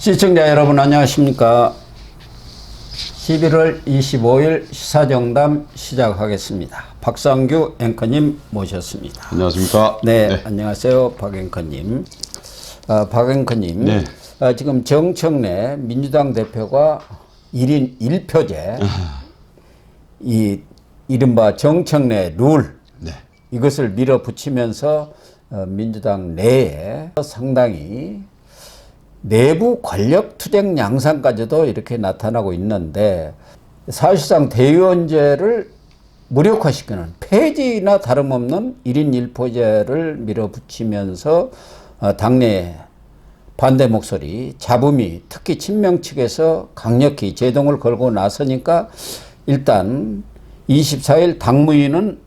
시청자 여러분 안녕하십니까 11월 25일 시사정담 시작하겠습니다 박상규 앵커님 모셨습니다 안녕하십니까. 네, 안녕하세요 박 앵커님 아, 박 앵커님 네. 아, 지금 정청래 민주당 대표가 1인 1표제 이 이른바 정청래 룰 네. 이것을 밀어붙이면서 어, 민주당 내에 상당히 내부 권력 투쟁 양상까지도 이렇게 나타나고 있는데 사실상 대의원제를 무력화시키는 폐지나 다름없는 1인 1포제를 밀어붙이면서 어, 당내 반대 목소리, 잡음이 특히 친명 측에서 강력히 제동을 걸고 나서니까 일단 24일 당무위는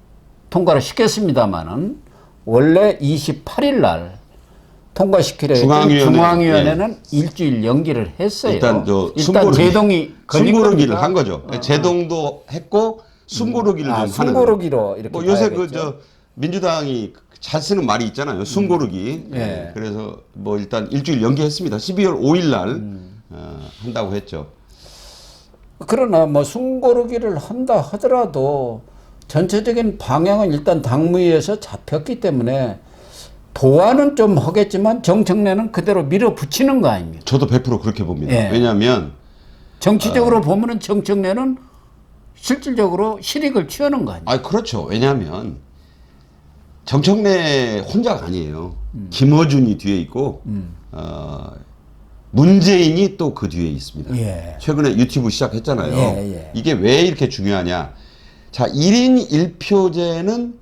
통과를 시켰습니다마는 원래 28일 날 통과시키려 중앙위원회, 중앙위원회는 일주일 연기를 했어요. 일단 저 일단 숨고르기- 제동이 걸린 숨고르기를? 한 거죠. 제동도 했고 숨고르기를 아, 좀 하는. 숨고르기로 이렇게 뭐 요새 봐야겠죠. 그저 민주당이 잘 쓰는 말이 있잖아요. 숨고르기. 예. 예. 그래서 뭐 일단 일주일 연기했습니다. 12월 5일 날 음. 어, 한다고 했죠. 그러나 뭐 숨고르기를 한다 하더라도 전체적인 방향은 일단 당무위에서 잡혔기 때문에 보완은 좀 하겠지만 정청래는 그대로 밀어붙이는 거 아닙니까? 저도 100% 그렇게 봅니다. 예. 왜냐하면 정치적으로 보면은 정청래는 실질적으로 실익을 취하는 거 아니에요? 아 그렇죠. 왜냐하면 정청래 혼자가 아니에요. 음. 김어준이 뒤에 있고 어, 문재인이 또 그 뒤에 있습니다. 예. 최근에 유튜브 시작했잖아요. 예, 예. 이게 왜 이렇게 중요하냐? 자, 1인 1표제는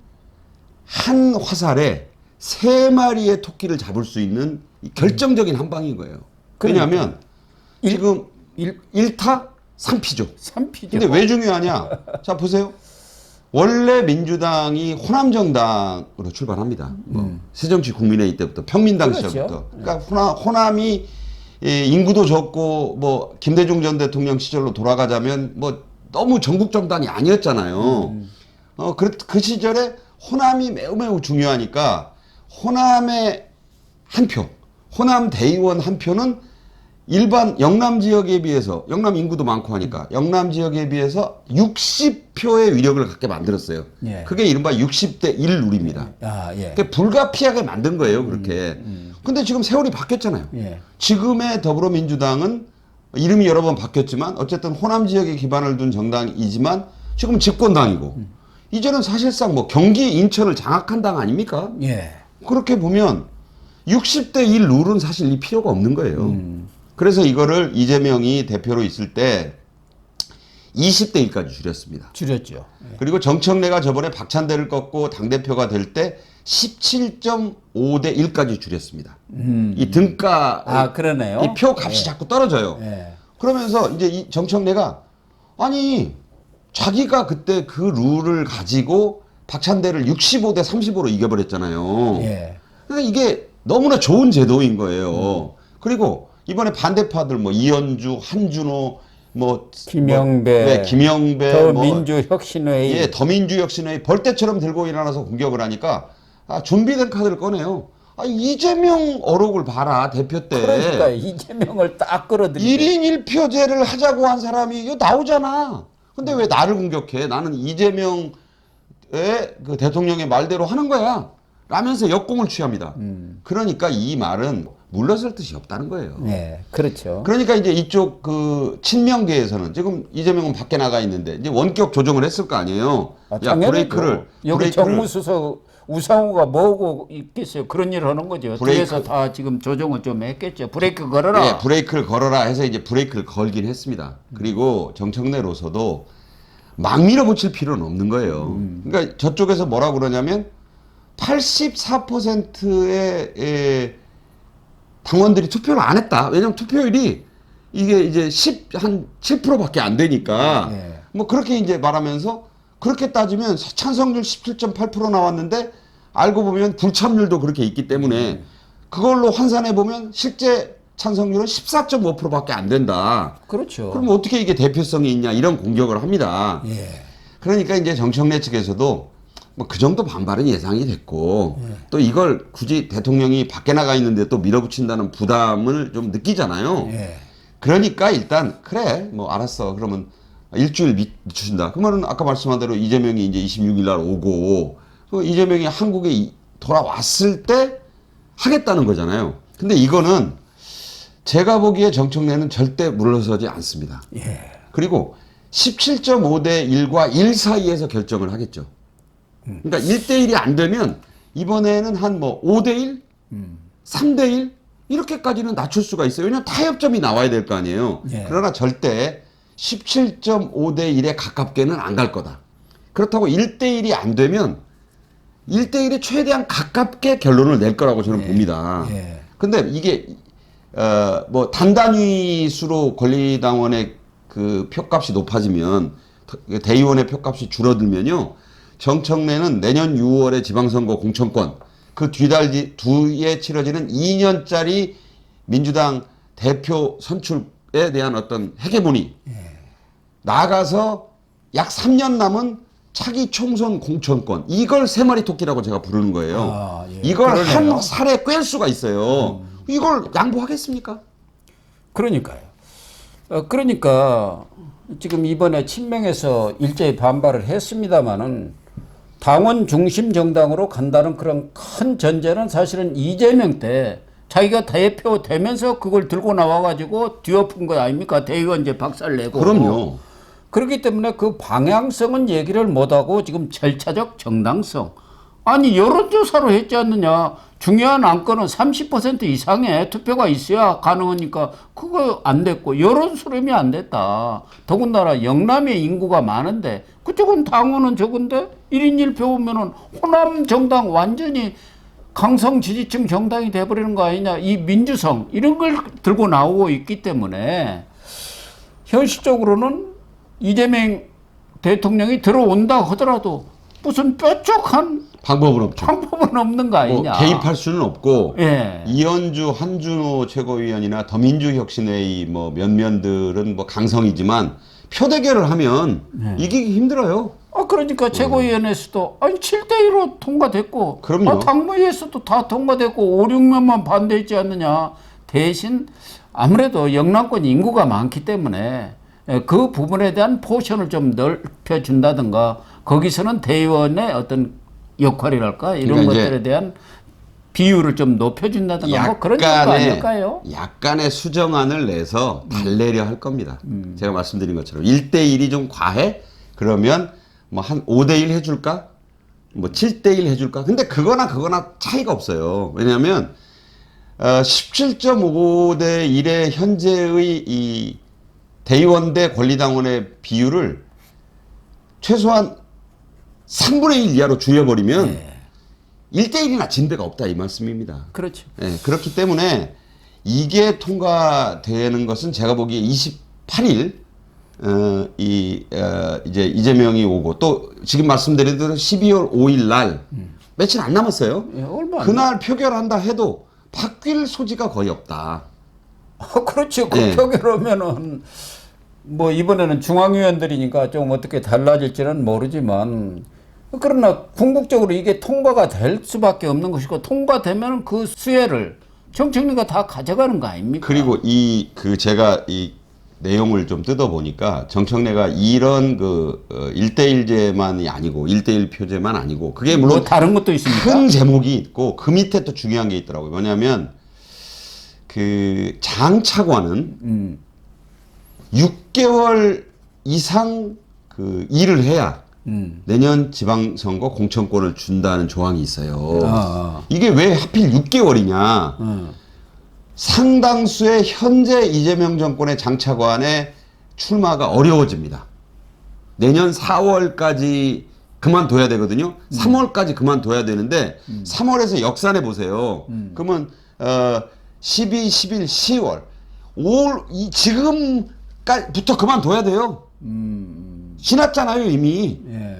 한 화살에 세 마리의 토끼를 잡을 수 있는 이 결정적인 한 방인 거예요. 왜냐하면 지금 일, 1타 3피죠. 삼피죠. 근데 왜 중요하냐? 자, 보세요. 원래 민주당이 호남 정당으로 출발합니다. 뭐 새정치 국민회의 때부터 평민당 음. 그렇죠. 시절부터. 그러니까 호남, 호남이 예, 인구도 적고 뭐 김대중 전 대통령 시절로 돌아가자면 뭐 너무 전국 정당이 아니었잖아요. 음. 어, 그, 그 시절에 호남이 매우 매우 중요하니까 호남의 한 표, 호남 대의원 한 표는 일반 영남 지역에 비해서 영남 인구도 많고 하니까 영남 지역에 비해서 60표의 위력을 갖게 만들었어요. 예. 그게 이른바 60대 1 룰입니다. 아, 예. 그게 불가피하게 만든 거예요, 그렇게. 근데 지금 세월이 바뀌었잖아요. 예. 지금의 더불어민주당은 이름이 여러 번 바뀌었지만 어쨌든 호남 지역에 기반을 둔 정당이지만 지금 집권당이고 이제는 사실상 뭐 경기 인천을 장악한 당 아닙니까? 예. 그렇게 보면 60대 1 룰은 사실 이 필요가 없는 거예요. 그래서 이거를 이재명이 대표로 있을 때 20대 1까지 줄였습니다. 줄였죠. 그리고 정청래가 저번에 박찬대를 꺾고 당대표가 될 때 17.5대 1까지 줄였습니다. 이 등가, 아, 그러네요. 이 표 값이 자꾸 떨어져요. 예. 그러면서 이제 이 정청래가 아니 자기가 그때 그 룰을 가지고 박찬대를 65대 35로 이겨버렸잖아요. 예. 그러니까 이게 너무나 좋은 제도인 거예요. 그리고 이번에 반대파들 뭐 이현주, 한준호, 뭐 김영배, 뭐, 네, 김영배, 더 뭐, 민주혁신회의 예, 더민주혁신의 벌떼처럼 들고 일어나서 공격을 하니까 아, 준비된 카드를 꺼내요. 아, 이재명 어록을 봐라 대표 때. 그러니까 이재명을 딱 끌어들이고 1인 1표제를 하자고 한 사람이 이거 나오잖아. 근데 왜 나를 공격해? 나는 이재명의 그 대통령의 말대로 하는 거야. 라면서 역공을 취합니다. 그러니까 이 말은 물러설 뜻이 없다는 거예요. 네, 그렇죠. 그러니까 이제 이쪽 그 친명계에서는 지금 이재명은 밖에 나가 있는데 이제 원격 조정을 했을 거 아니에요. 아, 야. 브레이크를 여기 브레이크를- 정무수석 우상호가 뭐고 있겠어요. 그런 일을 하는 거죠. 브레이크. 뒤에서 다 지금 조정을 좀 했겠죠. 브레이크 걸어라. 예, 브레이크를 걸어라 해서 이제 브레이크를 걸긴 했습니다. 그리고 정청래로서도 막 밀어붙일 필요는 없는 거예요. 그러니까 저쪽에서 뭐라 그러냐면 84%의 에, 당원들이 투표를 안 했다. 왜냐면 투표율이 이게 이제 10, 한 7%밖에 안 되니까 네. 뭐 그렇게 이제 말하면서 그렇게 따지면 찬성률 17.8% 나왔는데 알고 보면 불참률도 그렇게 있기 때문에 그걸로 환산해 보면 실제 찬성률은 14.5%밖에 안 된다. 그렇죠. 그럼 어떻게 이게 대표성이 있냐 이런 공격을 합니다. 예. 그러니까 이제 정청래 측에서도 뭐 그 정도 반발은 예상이 됐고 또 이걸 굳이 대통령이 밖에 나가 있는데 또 밀어붙인다는 부담을 좀 느끼잖아요. 예. 그러니까 일단 그래 뭐 알았어 그러면 일주일 미- 늦추신다. 그러면은 아까 말씀한 대로 이재명이 이제 26일 날 오고 그 이재명이 한국에 이- 돌아왔을 때 하겠다는 거잖아요. 근데 이거는 제가 보기에 정청래는 절대 물러서지 않습니다. 예. 그리고 17.5 대 1과 1 사이에서 결정을 하겠죠. 그러니까 1대 1이 안 되면 이번에는 한 뭐 5대 1, 3대 1 이렇게까지는 낮출 수가 있어요. 왜냐하면 타협점이 나와야 될 거 아니에요. 예. 그러나 절대 17.5 대 1에 가깝게는 안 갈 거다. 그렇다고 1대 1이 안 되면 1대 1에 최대한 가깝게 결론을 낼 거라고 저는 봅니다. 예. 근데 이게 어 뭐 단단위 수로 권리당원의 그 표값이 높아지면 대의원의 표값이 줄어들면요 정청래는 내년 6월에 지방선거 공천권 그 뒤달 뒤- 뒤에 치러지는 2년짜리 민주당 대표 선출에 대한 어떤 헤게모니 나가서 약 3년 남은 차기 총선 공천권 이걸 세 마리 토끼라고 제가 부르는 거예요. 아, 예. 이걸 그러네요. 한 살에 꿰을 수가 있어요. 이걸 양보하겠습니까? 그러니까요. 어, 그러니까 지금 이번에 친명에서 일제히 반발을 했습니다마는 당원 중심 정당으로 간다는 그런 큰 전제는 사실은 이재명 때 자기가 대표 되면서 그걸 들고 나와가지고 뒤엎은 거 아닙니까? 대의원제 박살 내고. 그럼요. 그렇기 때문에 그 방향성은 얘기를 못하고 지금 절차적 정당성. 아니 여론조사로 했지 않느냐. 중요한 안건은 30% 이상의 투표가 있어야 가능하니까 그거 안 됐고 여론 수렴이 안 됐다. 더군다나 영남의 인구가 많은데 그쪽은 당원은 적은데 1인 1표 오면은 호남 정당 완전히 강성 지지층 정당이 돼버리는 거 아니냐. 이 민주성 이런 걸 들고 나오고 있기 때문에 현실적으로는 이재명 대통령이 들어온다 하더라도 무슨 뾰족한 방법은 없죠. 방법은 없는 거 뭐 아니냐. 개입할 수는 없고 예. 이현주, 한준호 최고위원이나 더민주혁신회의 뭐 면면들은 뭐 강성이지만 표 대결을 하면 네. 이기기 힘들어요. 아 그러니까 최고위원회에서도 아니 7대 1로 통과됐고 그럼요. 아, 당무위에서도 다 통과됐고 5, 6명만 반대했지 않느냐. 대신 아무래도 영남권 인구가 많기 때문에 예, 그 부분에 대한 포션을 좀 넓혀 준다든가 거기서는 대의원의 어떤 역할이랄까 이런 그러니까 것들에 대한 비율을 좀 높여준다든가 뭐 그런 정도 아닐까요? 약간의 수정안을 내서 달래려 할 겁니다. 제가 말씀드린 것처럼 1대1이 좀 과해? 그러면 뭐 한 5대1 해줄까? 뭐 7대1 해줄까? 근데 그거나 그거나 차이가 없어요. 왜냐하면 어, 17.5대 1의 현재의 이 대의원 대 권리당원의 비율을 최소한 3분의 1 이하로 줄여버리면 예. 1대1이나 진 데가 없다 이 말씀입니다. 그렇죠. 예, 그렇기 때문에 이게 통과되는 것은 제가 보기에 28일 어, 이 어, 이제 이재명이 오고 또 지금 말씀드린 대로 12월 5일 날 며칠 안 남았어요. 예, 얼마 안 그날 표결한다 해도 바뀔 소지가 거의 없다. 아, 그렇죠. 그 예. 표결하면은 뭐 이번에는 중앙위원들이니까 좀 어떻게 달라질지는 모르지만 그러나 궁극적으로 이게 통과가 될 수밖에 없는 것이고 통과되면 그 수혜를 정청래가 다 가져가는 거 아닙니까? 그리고 이 그 제가 이 내용을 좀 뜯어 보니까 정청래가 이런 그 어, 1대1제만이 아니고 1대1 표제만 아니고 그게 물론 뭐 다른 것도 있습니까? 큰 제목이 있고 그 밑에 또 중요한 게 있더라고요. 뭐냐면 그 장차관은 음. 6개월 이상 그 일을 해야 음. 내년 지방선거 공천권을 준다는 조항이 있어요. 아, 이게 왜 하필 6개월이냐? 음. 상당수의 현재 이재명 정권의 장차관의 출마가 어려워집니다. 내년 4월까지 그만둬야 되거든요. 3월까지 그만둬야 되는데 3월에서 역산해 보세요. 그러면 어 12, 11, 10월 5월 이 지금부터 그만둬야 돼요. 음. 지났잖아요 이미. 예.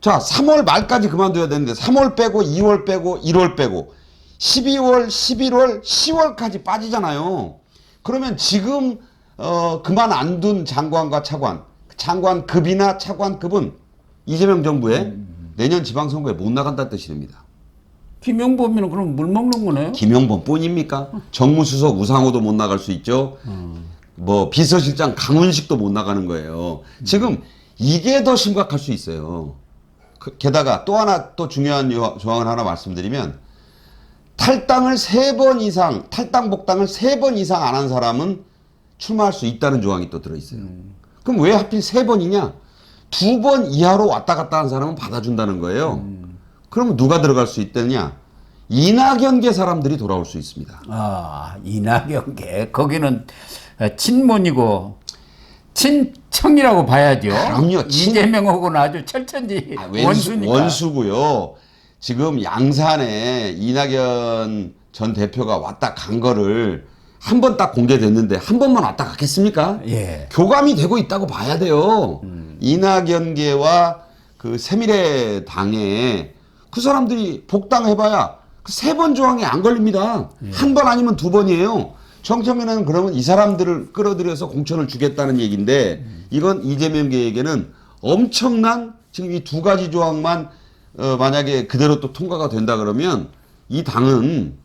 자, 3월 말까지 그만둬야 되는데 3월 빼고 2월 빼고 1월 빼고 12월, 11월, 10월까지 빠지잖아요. 그러면 지금 어 그만 안 둔 장관과 차관, 장관급이나 차관급은 이재명 정부에 내년 지방선거에 못 나간다는 뜻이 됩니다. 김영범이는 그럼 물 먹는 거네요? 김영범 뿐입니까? 정무수석 우상호도 못 나갈 수 있죠. 뭐 비서실장 강훈식도 못 나가는 거예요. 지금 이게 더 심각할 수 있어요. 그- 게다가 또 하나 또 중요한 요- 조항을 하나 말씀드리면 탈당을 세 번 이상 탈당 복당을 세 번 이상 안 한 사람은 출마할 수 있다는 조항이 또 들어 있어요. 그럼 왜 하필 세 번이냐? 두 번 이하로 왔다 갔다 한 사람은 받아준다는 거예요. 그러면 누가 들어갈 수 있다냐? 이낙연계 사람들이 돌아올 수 있습니다. 아, 이낙연계. 거기는 친문이고 친청이라고 봐야죠. 그럼요, 친- 이재명하고는 아주 철천지 아, 원수니까. 원수고요. 지금 양산에 이낙연 전 대표가 왔다 간 거를 한 번 딱 공개됐는데 한 번만 왔다 갔겠습니까? 예. 교감이 되고 있다고 봐야 돼요. 이낙연계와 그 세미래 당에 그 사람들이 복당해봐야 그 세 번 조항에 안 걸립니다. 한번 아니면 두 번이에요. 정청래는 그러면 이 사람들을 끌어들여서 공천을 주겠다는 얘기인데 이건 이재명 계에게는 엄청난 지금 이 두 가지 조항만 어, 만약에 그대로 또 통과가 된다 그러면 이 당은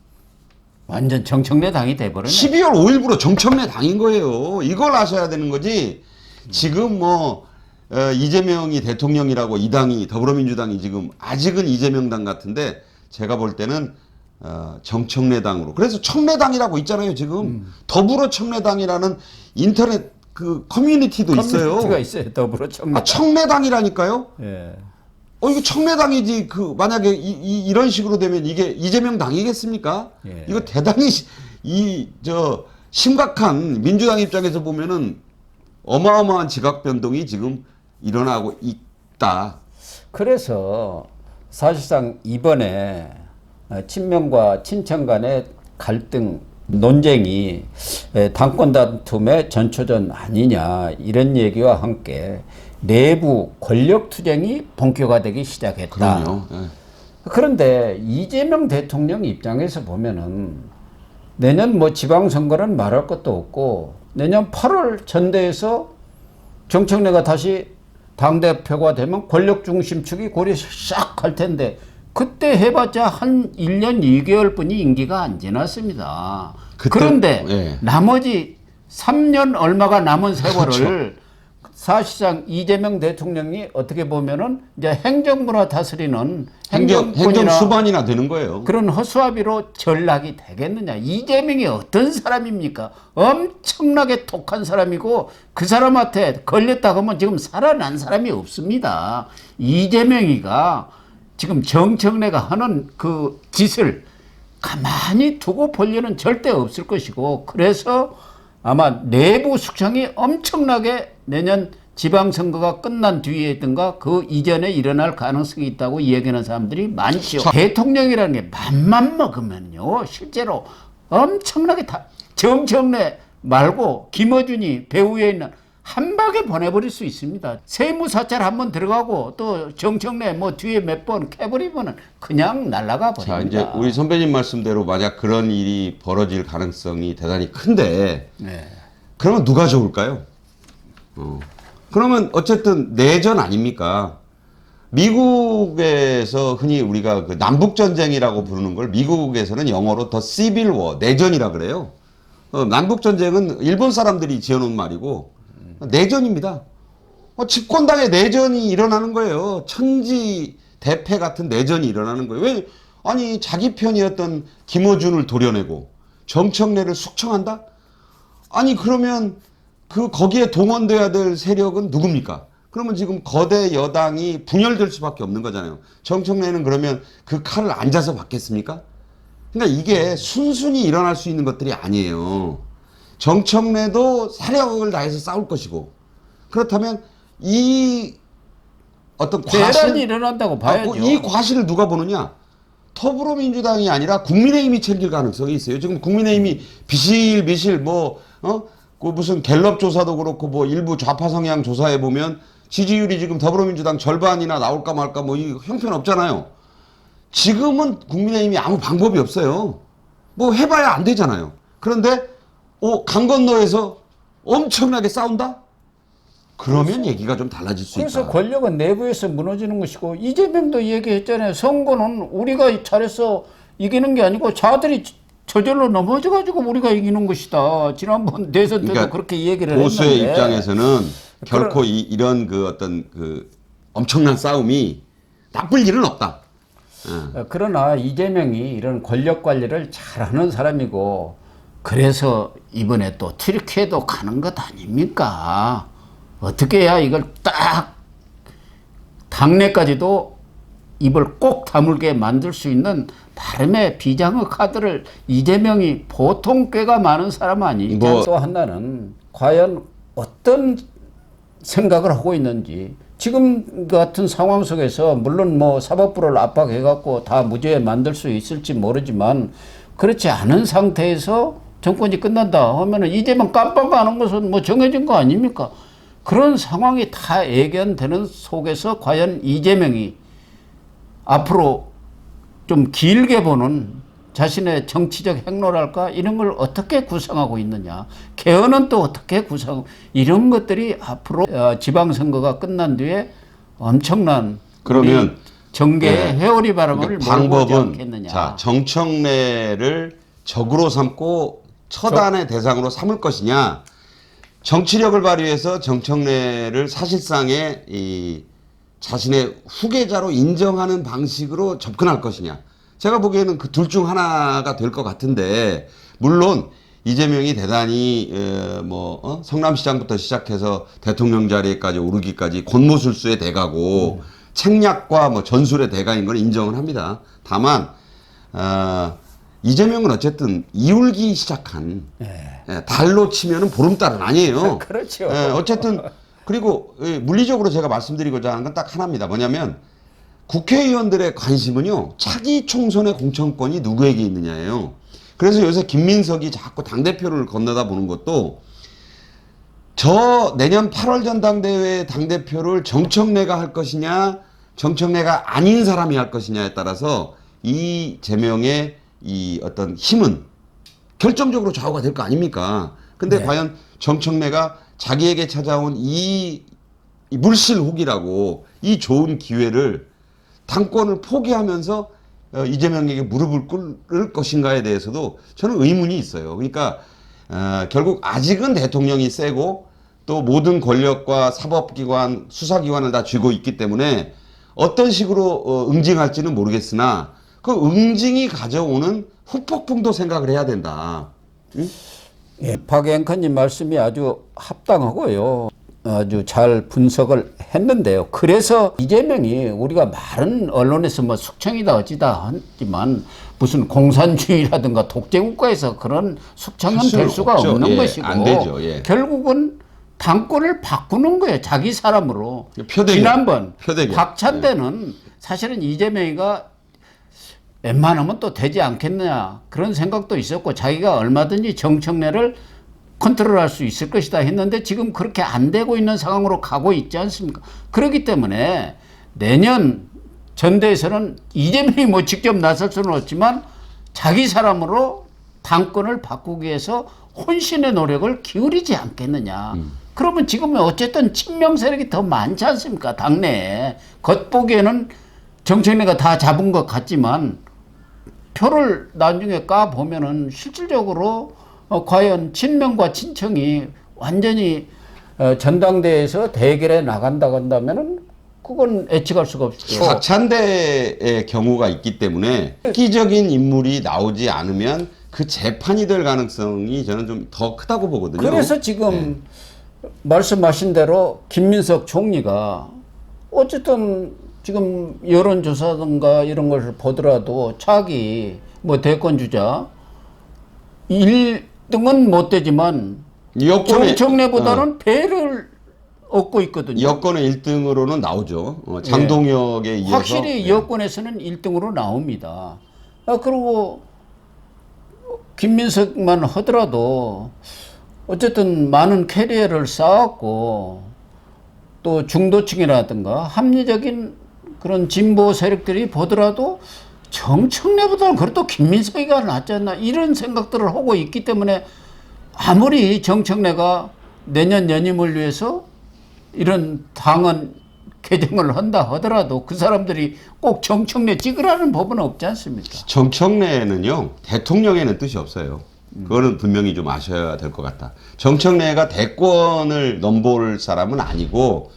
완전 정청래 당이 돼버렸네. 12월 5일부로 정청래 당인 거예요. 이걸 아셔야 되는 거지. 지금 뭐 어, 이재명이 대통령이라고 이 당이 더불어민주당이 지금 아직은 이재명 당 같은데 제가 볼 때는 어, 정청래 당으로. 그래서 청래당이라고 있잖아요. 지금 더불어 청래당이라는 인터넷 그 커뮤니티도 있어요. 커뮤니티가 있어요. 더불어 청래. 아, 청래당이라니까요. 예. 어 이거 청래당이지 그 만약에 이, 런 식으로 되면 이게 이재명 당이겠습니까? 예. 이거 대단히 이 저 심각한 민주당 입장에서 보면은 어마어마한 지각 변동이 지금 일어나고 있다. 그래서 사실상 이번에 어, 친명과 친청 간의 갈등 논쟁이 에, 당권 다툼의 전초전 아니냐 이런 얘기와 함께 내부 권력 투쟁이 본격화되기 시작했다. 예. 그런데 이재명 대통령 입장에서 보면은 내년 뭐 지방선거는 말할 것도 없고 내년 8월 전대에서 정청래가 다시 당대표가 되면 권력 중심 축이 고리 싹 갈 텐데 그때 해봤자 한 1년 2개월 뿐이 임기가 안 지났습니다. 그때- 그런데 예. 나머지 3년 얼마가 남은 세월을 그렇죠. 사실상 이재명 대통령이 어떻게 보면은 이제 행정부나 다스리는 행정 행정 수반이나 되는 거예요. 그런 허수아비로 전락이 되겠느냐? 이재명이 어떤 사람입니까? 엄청나게 독한 사람이고 그 사람한테 걸렸다 그러면 지금 살아난 사람이 없습니다. 이재명이가 지금 정청래가 하는 그 짓을 가만히 두고 볼 일은 절대 없을 것이고 그래서 아마 내부 숙청이 엄청나게 내년 지방선거가 끝난 뒤에든가 그 이전에 일어날 가능성이 있다고 이야기하는 사람들이 많죠. 대통령이라는 게 맘만 먹으면요 실제로 엄청나게 다 정청래 말고 김어준이 배후에 있는 한 방에 보내버릴 수 있습니다. 세무사찰 한번 들어가고 또 정청래 뭐 뒤에 몇 번 캐버리면은 그냥 날아가 버립니다. 자 이제 우리 선배님 말씀대로 만약 그런 일이 벌어질 가능성이 대단히 큰데 네. 그러면 누가 좋을까요? 어. 그러면 어쨌든 내전 아닙니까? 미국에서 흔히 우리가 그 남북 전쟁이라고 부르는 걸 미국에서는 영어로 더 시빌 워 내전이라 그래요. 어, 남북 전쟁은 일본 사람들이 지어놓은 말이고 내전입니다. 어, 집권당의 내전이 일어나는 거예요. 천지 대패 같은 내전이 일어나는 거예요. 왜 아니 자기 편이었던 김어준을 도려내고 정청래를 숙청한다? 아니 그러면 그 거기에 동원돼야 될 세력은 누굽니까? 그러면 지금 거대 여당이 분열될 수밖에 없는 거잖아요. 정청래는 그러면 그 칼을 앉아서 받겠습니까? 그러니까 이게 순순히 일어날 수 있는 것들이 아니에요. 정청래도 사력을 다해서 싸울 것이고 그렇다면 이 어떤 과실 일어난다고 아, 봐야죠. 이 과실을 누가 보느냐? 더불어민주당이 아니라 국민의힘이 챙길 가능성이 있어요. 지금 국민의힘이 비실비실 뭐, 어? 그 무슨 갤럽 조사도 그렇고 뭐 일부 좌파 성향 조사해 보면 지지율이 지금 더불어민주당 절반이나 나올까 말까 뭐 이 형편 없잖아요. 지금은 국민의힘이 아무 방법이 없어요. 뭐 해봐야 안 되잖아요. 그런데, 어, 강 건너에서 엄청나게 싸운다? 그러면 얘기가 좀 달라질 수 그래서 있다. 권력은 내부에서 무너지는 것이고 이재명도 얘기했잖아요. 선거는 우리가 잘해서 이기는 게 아니고 자들이 저절로 넘어져 가지고 우리가 이기는 것이다. 지난번 대선 때도 그러니까 그렇게 얘기를 보수의 했는데 입장에서는 결코 이, 이런 그 어떤 그 엄청난 싸움이 나쁠 일은 없다. 예. 어, 그러나 이재명이 이런 권력 관리를 잘하는 사람이고 그래서 이번에 또 튀르키예도 가는 것 아닙니까? 어떻게 해야 이걸 딱 당내까지도 입을 꼭 다물게 만들 수 있는 나름의 비장의 카드를 이재명이 보통 꽤가 많은 사람 아니니까 뭐- 또 하나는 과연 어떤 생각을 하고 있는지 지금 같은 상황 속에서 물론 뭐 사법부를 압박해 갖고 다 무죄 만들 수 있을지 모르지만 그렇지 않은 상태에서 정권이 끝난다 하면은 이재명 깜빡하는 것은 뭐 정해진 거 아닙니까? 그런 상황이 다 예견되는 속에서 과연 이재명이 앞으로 좀 길게 보는 자신의 정치적 행로랄까 이런 걸 어떻게 구성하고 있느냐 개헌은 또 어떻게 구성 이런 것들이 앞으로 어, 지방선거가 끝난 뒤에 엄청난 그러면 정계의 네. 회오리 바람을 그러니까 방법은 자 정청래를 적으로 삼고 처단의 대상으로 삼을 것이냐 정치력을 발휘해서 정청래를 사실상의 이 자신의 후계자로 인정하는 방식으로 접근할 것이냐 제가 보기에는 그 둘 중 하나가 될 것 같은데 물론 이재명이 대단히 에, 뭐 어? 성남시장부터 시작해서 대통령 자리에까지 오르기까지 권모술수의 대가고 책략과 뭐 전술의 대가인 걸 인정을 합니다. 다만 어, 이재명은 어쨌든 이울기 시작한 예, 달로 치면은 보름달은 아니에요. 그렇죠. 예, 어쨌든 그리고 예, 물리적으로 제가 말씀드리고자 하는 건 딱 하나입니다. 뭐냐면 국회의원들의 관심은요 차기 총선의 공천권이 누구에게 있느냐예요. 그래서 요새 김민석이 자꾸 당 대표를 건너다 보는 것도 저 내년 8월 전당대회 당 대표를 정청래가 할 것이냐 정청래가 아닌 사람이 할 것이냐에 따라서 이 제명의 이 어떤 힘은 결정적으로 좌우가 될 거 아닙니까? 근데 네. 과연 정청래가 자기에게 찾아온 이, 이 물실혹이라고 이 좋은 기회를 당권을 포기하면서 어, 이재명에게 무릎을 꿇을 것인가에 대해서도 저는 의문이 있어요. 그러니까 어, 결국 아직은 대통령이 세고 또 모든 권력과 사법기관, 수사기관을 다 쥐고 있기 때문에 어떤 식으로 어, 응징할지는 모르겠으나 그 응징이 가져오는 후폭풍도 생각을 해야 된다. 응? 예, 박 앵커님 말씀이 아주 합당하고요. 아주 잘 분석을 했는데요. 그래서 이재명이 우리가 많은 언론에서 뭐 숙청이다 어찌다 하지만 무슨 공산주의라든가 독재국가에서 그런 숙청은 될 수가 없죠. 없는 예, 것이고 안 되죠. 예. 결국은 당권을 바꾸는 거예요. 자기 사람으로. 표대결. 지난번 표대결. 예. 박찬대는 사실은 이재명이가 웬만하면 또 되지 않겠느냐 그런 생각도 있었고 자기가 얼마든지 정청래를 컨트롤할 수 있을 것이다 했는데 지금 그렇게 안 되고 있는 상황으로 가고 있지 않습니까? 그렇기 때문에 내년 전대에서는 이재명이 뭐 직접 나설 수는 없지만 자기 사람으로 당권을 바꾸기 위해서 혼신의 노력을 기울이지 않겠느냐. 그러면 지금 어쨌든 친명 세력이 더 많지 않습니까? 당내에. 겉보기에는 정청래가 다 잡은 것 같지만 표를 나중에 까 보면은 실질적으로 어, 과연 친명과 친청이 완전히 어, 전당대회에서 대결에 나간다고 한다면은 그건 예측할 수가 없죠. 박찬대의 경우가 있기 때문에 획기적인 인물이 나오지 않으면 그 재판이 될 가능성이 저는 좀 더 크다고 보거든요. 그래서 지금 말씀하신 대로 김민석 총리가 어쨌든 지금 여론조사든가 이런 걸 보더라도 차기 뭐 대권 주자 1등은 못 되지만 여권의 정청래보다는 배를 얻고 있거든요. 여권의 1등으로는 나오죠. 어, 장동혁에 이어서 확실히 네. 여권에서는 1등으로 나옵니다. 아, 그리고 김민석만 하더라도 어쨌든 많은 캐리어를 쌓았고 또 중도층이라든가 합리적인 그런 진보 세력들이 보더라도 정청래보다는 그래도 김민석이가 낫지 않나 이런 생각들을 하고 있기 때문에 아무리 정청래가 내년 연임을 위해서 이런 당은 개정을 한다 하더라도 그 사람들이 꼭 정청래 찍으라는 법은 없지 않습니까? 정청래는요 대통령에는 뜻이 없어요. 그거는 분명히 좀 아셔야 될 것 같다. 정청래가 대권을 넘볼 사람은 아니고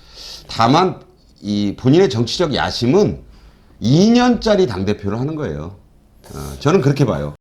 다만 이 본인의 정치적 야심은 2년짜리 당 대표를 하는 거예요. 어, 저는 그렇게 봐요.